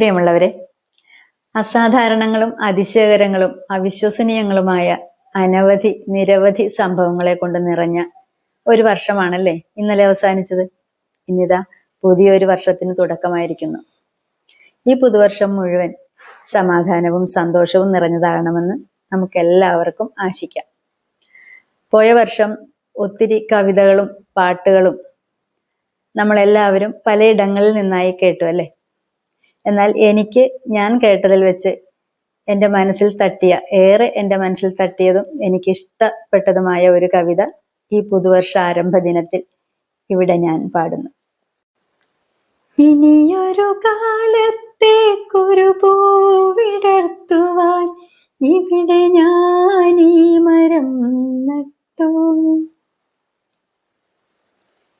പ്രിയമുള്ളവരെ അസാധാരണങ്ങളും അതിശയകരങ്ങളും അവിശ്വസനീയങ്ങളുമായ അനവധി നിരവധി സംഭവങ്ങളെ കൊണ്ട് നിറഞ്ഞ ഒരു വർഷമാണല്ലേ ഇന്നലെ അവസാനിച്ചത്? ഇന്നിതാ പുതിയൊരു വർഷത്തിന് തുടക്കമായിരിക്കുന്നു. ഈ പുതുവർഷം മുഴുവൻ സമാധാനവും സന്തോഷവും നിറഞ്ഞതാകണമെന്ന് നമുക്കെല്ലാവർക്കും ആശിക്കാം. പോയ വർഷം ഒത്തിരി കവിതകളും പാട്ടുകളും നമ്മളെല്ലാവരും പലയിടങ്ങളിൽ നിന്നായി കേട്ടു അല്ലേ? എന്നാൽ എനിക്ക് ഞാൻ കേട്ടതിൽ വെച്ച് എന്റെ മനസ്സിൽ തട്ടിയ ഏറെ എന്റെ മനസ്സിൽ തട്ടിയതും എനിക്ക് ഇഷ്ടപ്പെട്ടതുമായ ഒരു കവിത ഈ പുതുവർഷ ആരംഭ ദിനത്തിൽ ഇവിടെ ഞാൻ പാടുന്നു. ഇനിയൊരു കാലത്തേക്കൊരു പൂവിടർത്തുവാൻ ഇവിടെ ഞാൻ ഈ മരം നട്ടു.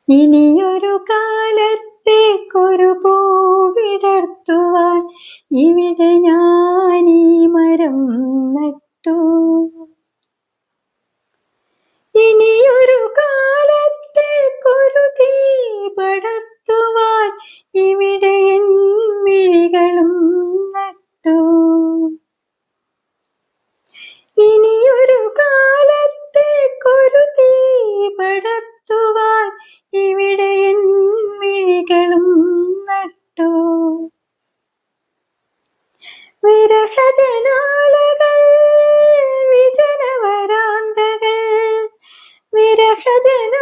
ഇനിയൊരു കാലത്തേക്കൊരു പൂവിടർത്തുവാൻ ഇവിടെ ഈ മരം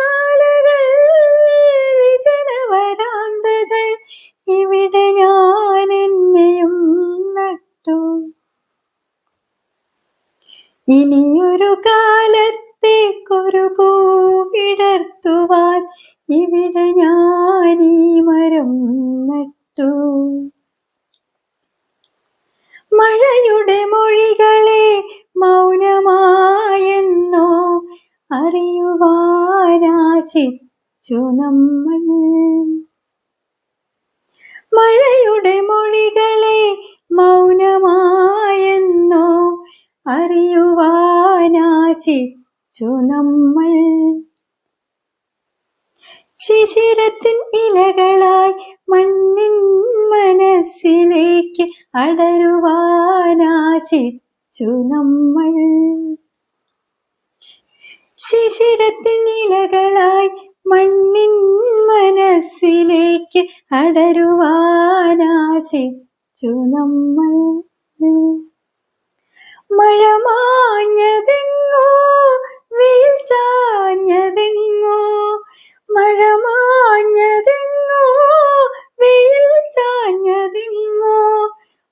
വിരഹജനാലകൾ വിജനവരാന്തകൾ ഇവിടെ ഞാൻ എന്നെയും നട്ടു. ഇനിയൊരു കാലത്തേക്കൊരു പൂവിടർത്തുവാൻ ഇവിടെ ഞാൻ ഈ മരം നട്ടു. മഴയുടെ മൊഴികളെ അറിയുവാനാശിച്ചു നമ്മൾ. മഴയുടെ മൊഴികളെ മൗനമായെന്നോ അറിയുവാനാശിച്ചു നമ്മൾ. ശിശിരത്തിൻ ഇലകളായി മണ്ണിൻ മനസ്സിലേക്ക് അടരുവാനാശിച്ചു നമ്മൾ. ശിശിരത്തിൻ ഇലകളായി മണ്ണിൻ മനസ്സിലേക്ക് അടരുവാനാശിച്ചു നമ്മൾ. മഴ മാഞ്ഞതെങ്ങോ വെയിൽ മഴ മാഞ്ഞതെങ്ങോ വെയിൽ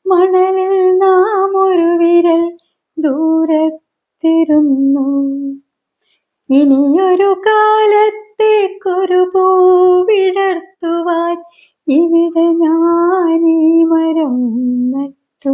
മണലിൽ നാം ഒരു വിരൽ ദൂരത്തിരുന്നു. ഇനിയൊരു കാലത്തേക്കൊരു പൂവിടർത്തുവാൻ ഇവിടെ ഞാനീ മരം നട്ടു.